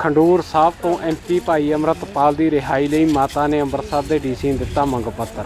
ਖੰਡੂਰ ਸਾਹਿਬ ਤੋਂ ਐਮਪੀ ਭਾਈ ਅਮਰਤਪਾਲ ਦੀ ਰਿਹਾਈ ਲਈ ਮਾਤਾ ਨੇ ਅੰਮ੍ਰਿਤਸਰ ਦੇ ਡੀਸੀ ਨੂੰ ਦਿੱਤਾ ਮੰਗ ਪੱਤਰ।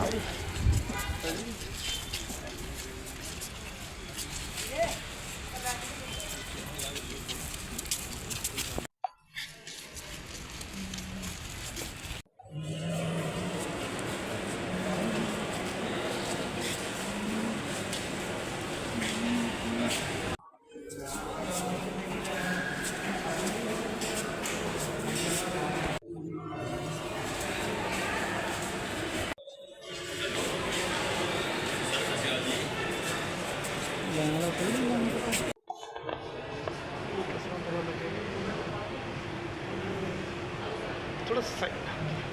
ください。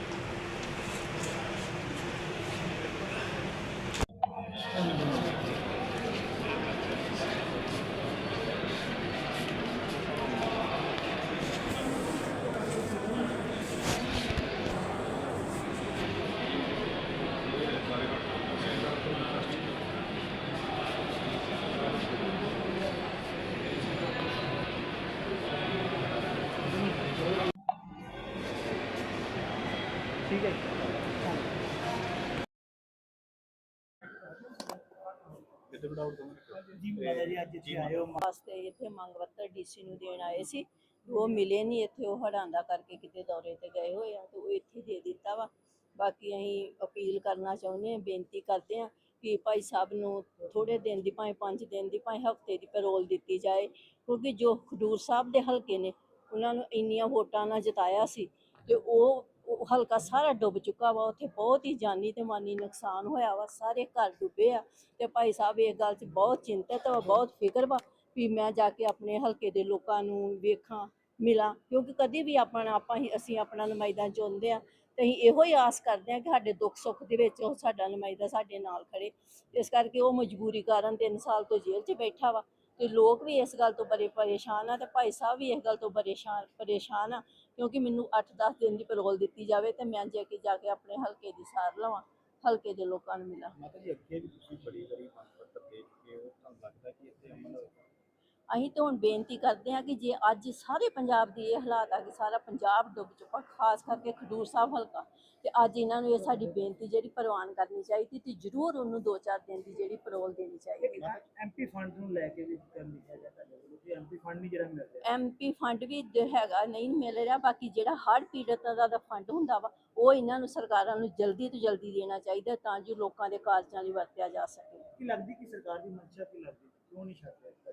ਠੀਕ ਹੈ ਉਹ ਮਿਲੇ ਨਹੀਂ ਇੱਥੇ ਉਹ ਹੜਾਂਦਾ ਕਰਕੇ ਕਿਤੇ ਦੌਰੇ ਤੇ ਗਏ ਹੋਏ ਆ ਤੇ ਉਹ ਇੱਥੇ ਦੇ ਦਿੱਤਾ ਵਾ। ਬਾਕੀ ਅਸੀਂ ਅਪੀਲ ਕਰਨਾ ਚਾਹੁੰਦੇ ਆ ਬੇਨਤੀ ਕਰਦੇ ਆ ਕਿ ਭਾਈ ਸਾਹਿਬ ਨੂੰ ਥੋੜੇ ਦਿਨ ਦੀ ਭਾਵੇਂ ਪੰਜ ਦਿਨ ਦੀ ਭਾਵੇਂ ਹਫ਼ਤੇ ਦੀ ਪੈਰੋਲ ਦਿੱਤੀ ਜਾਏ ਕਿਉਂਕਿ ਜੋ ਖਡੂਰ ਸਾਹਿਬ ਦੇ ਹਲਕੇ ਨੇ ਉਹਨਾਂ ਨੂੰ ਇੰਨੀਆਂ ਵੋਟਾਂ ਨਾਲ ਜਿਤਾਇਆ ਸੀ ਤੇ ਉਹ ਉਹ ਹਲਕਾ ਸਾਰਾ ਡੁੱਬ ਚੁੱਕਾ ਵਾ, ਉੱਥੇ ਬਹੁਤ ਹੀ ਜਾਨੀ ਤੇ ਮਾਨੀ ਨੁਕਸਾਨ ਹੋਇਆ ਵਾ, ਸਾਰੇ ਘਰ ਡੁੱਬੇ ਆ ਤੇ ਭਾਈ ਸਾਹਿਬ ਇਸ ਗੱਲ 'ਚ ਬਹੁਤ ਚਿੰਤਤ ਵਾ, ਬਹੁਤ ਫਿਕਰ ਵਾ ਵੀ ਮੈਂ ਜਾ ਕੇ ਆਪਣੇ ਹਲਕੇ ਦੇ ਲੋਕਾਂ ਨੂੰ ਵੇਖਾਂ, ਮਿਲਾਂ, ਕਿਉਂਕਿ ਕਦੀ ਵੀ ਆਪਣਾ, ਆਪਾਂ ਹੀ, ਅਸੀਂ ਆਪਣਾ ਨੁਮਾਇੰਦਾ ਚੁਣਦੇ ਆ ਤੇ ਅਸੀਂ ਇਹੋ ਹੀ ਆਸ ਕਰਦੇ ਆ ਕਿ ਸਾਡੇ ਦੁੱਖ ਸੁੱਖ ਦੇ ਵਿੱਚ ਉਹ ਸਾਡਾ ਨੁਮਾਇੰਦਾ ਸਾਡੇ ਨਾਲ ਖੜੇ, ਇਸ ਕਰਕੇ ਉਹ ਮਜਬੂਰੀ ਕਾਰਨ 3 ਸਾਲ ਤੋਂ ਜੇਲ੍ਹ 'ਚ ਬੈਠਾ ਵਾ ਤੇ ਲੋਕ ਵੀ ਇਸ ਗੱਲ ਤੋਂ ਬੜੇ ਪਰੇਸ਼ਾਨ ਆ ਤੇ ਭਾਈ ਸਾਹਿਬ ਵੀ ਇਸ ਗੱਲ ਤੋਂ ਪਰੇਸ਼ਾਨ ਪਰੇਸ਼ਾਨ ਆ ਕਿਉਂਕਿ ਮੈਨੂੰ 8-10 ਦਿਨ ਦੀ ਪੈਰੋਲ ਦਿੱਤੀ ਜਾਵੇ ਤੇ ਮੈਂ ਜਾ ਕੇ ਜਾ ਕੇ ਆਪਣੇ ਹਲਕੇ ਦੀ ਸਾਰ ਲਵਾਂ ਹਲਕੇ ਦੇ ਲੋਕਾਂ ਨੂੰ ਮਿਲਾਂ। ਮਾਤਾ ਜੀ ਅੱਗੇ ਵੀ ਤੁਸੀਂ ਬੜੀ ਬੜੀ ਮੰਗ ਪੱਤਰ ਦੇ ਚੁੱਕੇ ਹੋ ਤੁਹਾਨੂੰ ਲੱਗਦਾ ਕਿ ਇੱਥੇ ਹੋਏਗਾ? ਅਸੀਂ ਤਾਂ ਹੁਣ ਬੇਨਤੀ ਕਰਦੇ ਹਾਂ ਕਿ ਜੇ ਅੱਜ ਸਾਰੇ ਪੰਜਾਬ ਦੀ ਇਹ ਹਾਲਾਤ ਆ ਕਿ ਸਾਰਾ ਪੰਜਾਬ ਡੁੱਬ ਚੁੱਕਾ ਖਾਸ ਕਰਕੇ ਖਡੂਰ ਸਾਹਿਬ ਹਲਕਾ ਤੇ ਅੱਜ ਇਹਨਾਂ ਨੂੰ ਇਹ ਸਾਡੀ ਬੇਨਤੀ ਜਿਹੜੀ ਪ੍ਰਵਾਨ ਕਰਨੀ ਚਾਹੀਦੀ ਤੇ ਜ਼ਰੂਰ ਉਹਨੂੰ 2-4 ਦਿਨ ਦੀ ਜਿਹੜੀ ਪੈਰੋਲ ਦੇਣੀ ਚਾਹੀਦੀ ਐਮਪੀ ਫੰਡ ਨੂੰ ਲੈ ਕੇ ਵੀ ਕਰ ਲਿਖਿਆ ਜਾਂਦਾ ਹੈ। ਐਮਪੀ ਫੰਡ ਨਹੀਂ ਜਿਹੜਾ ਮਿਲ ਰਿਹਾ। ਐਮਪੀ ਫੰਡ ਵੀ ਹੈਗਾ ਨਹੀਂ ਮਿਲ ਰਿਹਾ ਬਾਕੀ ਜਿਹੜਾ ਹੜ੍ਹ ਪੀੜਤਾਂ ਦਾ ਦਾ ਫੰਡ ਹੁੰਦਾ ਵਾ ਉਹ ਇਹਨਾਂ ਨੂੰ ਸਰਕਾਰਾਂ ਨੂੰ ਜਲਦੀ ਤੋਂ ਜਲਦੀ ਦੇਣਾ ਚਾਹੀਦਾ ਤਾਂ ਜੋ ਲੋਕਾਂ ਦੇ ਕਾਰਜਾਂ ਲਈ ਵਰਤਿਆ ਜਾ ਸਕੇ। ਕੀ ਲੱਗਦੀ ਕਿ ਸਰਕਾਰ ਦੀ ਮਨਸ਼ਾ ਕੀ ਲੱਗਦੀ? ਕਿਉਂ ਨਹੀਂ ਛੱਡ ਰਿਹਾ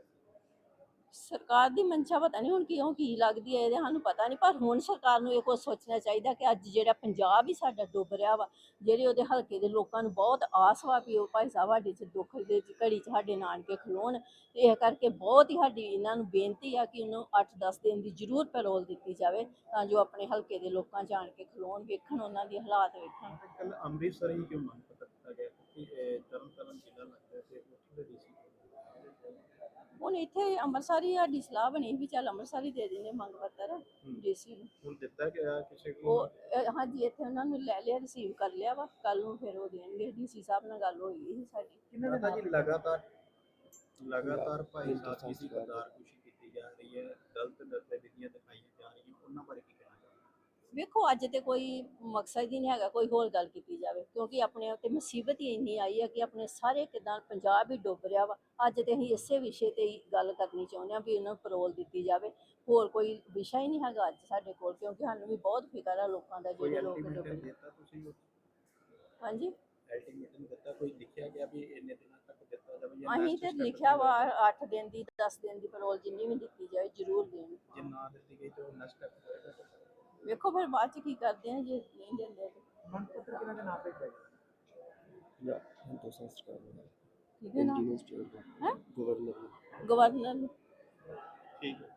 ਸਰਕਾਰ ਦੀ ਮਨਸ਼ਾ ਪਤਾ ਨਹੀਂ ਹੁਣ ਕਿਉਂ ਕੀ ਲੱਗਦੀ ਹੈ, ਇਹਦੇ ਸਾਨੂੰ ਪਤਾ ਨਹੀਂ ਪਰ ਹੁਣ ਸਰਕਾਰ ਨੂੰ ਇਹ ਕੁਝ ਸੋਚਣਾ ਚਾਹੀਦਾ ਕਿ ਅੱਜ ਜਿਹੜਾ ਪੰਜਾਬ ਹੀ ਸਾਡਾ ਡੁੱਬ ਰਿਹਾ ਵਾ, ਜਿਹੜੇ ਉਹਦੇ ਹਲਕੇ ਦੇ ਲੋਕਾਂ ਨੂੰ ਬਹੁਤ ਆਸ ਵਾ ਵੀ ਉਹ ਭਾਈ ਸਾਹਿਬ ਸਾਡੇ ਚ ਦੁੱਖ ਦੇ ਘੜੀ ਚ ਸਾਡੇ ਨਾਨਕੇ ਖਲੋਣ, ਤੇ ਇਹ ਕਰਕੇ ਬਹੁਤ ਹੀ ਸਾਡੀ ਇਹਨਾਂ ਨੂੰ ਬੇਨਤੀ ਆ ਕਿ ਉਹਨੂੰ 8-10 ਦਿਨ ਦੀ ਜ਼ਰੂਰ ਪੈਰੋਲ ਦਿੱਤੀ ਜਾਵੇ, ਤਾਂ ਜੋ ਆਪਣੇ ਹਲਕੇ ਦੇ ਲੋਕਾਂ ਜਾਣ ਕੇ ਖਲੋਣ, ਵੇਖਣ ਉਹਨਾਂ ਦੀ ਹਾਲਾਤ ਵੇਖਣ। ਅੰਮ੍ਰਿਤਸਰ ਹੀ ਕਿਉਂ ਮੰਗ ਪੱਤਰ ਦਿੱਤਾ ਗਿਆ? ਕਿ ਤਰਨ ਤਾਰਨ ਜ਼ਿਲ੍ਹਾ ਲੱਗਦਾ ਤੇ ਉੱਥੇ ਦੇ ਡੀਸੀ ਹੁਣ ਇੱਥੇ ਅੰਮ੍ਰਿਤਸਰ ਹੀ ਸਾਡੀ ਸਲਾਹ ਬਣੀ ਵੀ ਚੱਲ ਅੰਮ੍ਰਿਤਸਰ ਦੇ ਦਿੰਦੇ ਮੰਗ ਪੱਤਰ ਡੀਸੀ ਨੂੰ। ਹੁਣ ਦਿੱਤਾ ਗਿਆ ਕਿਸੇ ਉਹ ਅਹ ਹਾਂਜੀ ਇੱਥੇ ਉਹਨਾਂ ਨੂੰ ਲੈ ਲਿਆ ਰਿਸੀਵ ਕਰ ਲਿਆ ਵਾ। ਕੱਲ ਨੂੰ ਫਿਰ ਉਹ ਦੇਣਗੇ। ਡੀਸੀ ਸਾਹਿਬ ਨਾਲ ਗੱਲ ਹੋਈ ਸੀ ਸਾਡੀ। ਕਿੰਨਾ ਦਾ ਜੀ ਲਗਾਤਾਰ ਲਗਾਤਾਰ ਭਾਈ ਸਾਹਿਬ ਜੀ ਦੀ ਗਦਾਰਖੁਸ਼ੀ ਕੀਤੀ ਜਾ ਰਹੀ ਹੈ। ਗਲਤ ਗਤੀਵਿਧੀਆਂ ਦਿਖਾਈਆਂ ਜਾ ਰਹੀਆਂ। ਉਹਨਾਂ ਬਾਰੇ ਕੀ ਵੇਖੋ ਅੱਜ ਤੇ ਕੋਈ ਮਕਸਦ ਹੀ ਨਹੀਂ ਹੈਗਾ ਕੋਈ ਹੋਰ ਗੱਲ ਕੀਤੀ ਜਾਵੇ ਕਿਉਂਕਿ ਆਪਣੇ ਉੱਤੇ ਮੁਸੀਬਤ ਹੀ ਇੰਨੀ ਆਈ ਹੈ ਕਿ ਆਪਣੇ ਸਾਰੇ ਕਿਦਾਂ ਪੰਜਾਬ ਹੀ ਡੁੱਬ ਰਿਹਾ ਵਾ। ਅੱਜ ਤੇ ਅਸੀਂ ਇਸੇ ਵਿਸ਼ੇ ਤੇ ਹੀ ਗੱਲ ਕਰਨੀ ਚਾਹੁੰਦੇ ਹਾਂ ਵੀ ਇਹਨਾਂ ਨੂੰ ਪਰੋਲ ਦਿੱਤੀ ਜਾਵੇ। ਹੋਰ ਕੋਈ ਵਿਸ਼ਾ ਹੀ ਨਹੀਂ ਹੈਗਾ ਅੱਜ ਸਾਡੇ ਕੋਲ ਕਿਉਂਕਿ ਸਾਨੂੰ ਵੀ ਬਹੁਤ ਫਿਕਰ ਆ ਲੋਕਾਂ ਦਾ ਜਿਹੜੇ ਲੋਕ ਡੁੱਬ ਹਾਂਜੀ? ਅਲਟੀਮੇਟਮ ਦਿੱਤਾ ਕੋਈ ਲਿਖਿਆ ਗਿਆ ਵੀ ਇੰਨੇ ਦਿਨਾਂ ਤੱਕ ਦਿੱਤਾ ਜਾਵੇ ਜਾਂ ਅਸੀਂ next ਤੇ ਲਿਖਿਆ ਵਾ ਹੋਏਗਾ? 8 ਦਿਨ ਦੀ 10 ਦਿਨ ਦੀ ਪਰੋਲ ਜਿੰਨੀ ਵੀ ਦਿੱਤੀ ਜਾਏ ਜ਼ਰੂਰ ਦੇਣ। ਜੇ ਨਾ ਦਿੱਤੀ ਗਈ ਤਾਂ ਉਹ ਸਟੈਪ ਹੋਏਗਾ। ਵੇਖੋ ਫਿਰ ਬਾਅਦ ਚ ਕੀ ਕਰਦੇ ਆ ਜੇ ਨਹੀਂ ਦਿੰਦੇ ਤੇ ਮੰਗ ਪੱਤਰ ਕਿਹਨਾਂ ਦੇ ਨਾਮ ਤੇ ਜਾਏਗਾ Ja, entonces está ਕਿਹਦੇ ਨਾਲ el ਹੈ gobernador. ਗਵਰਨਰ ਨੂੰ ਠੀਕ ਹੈ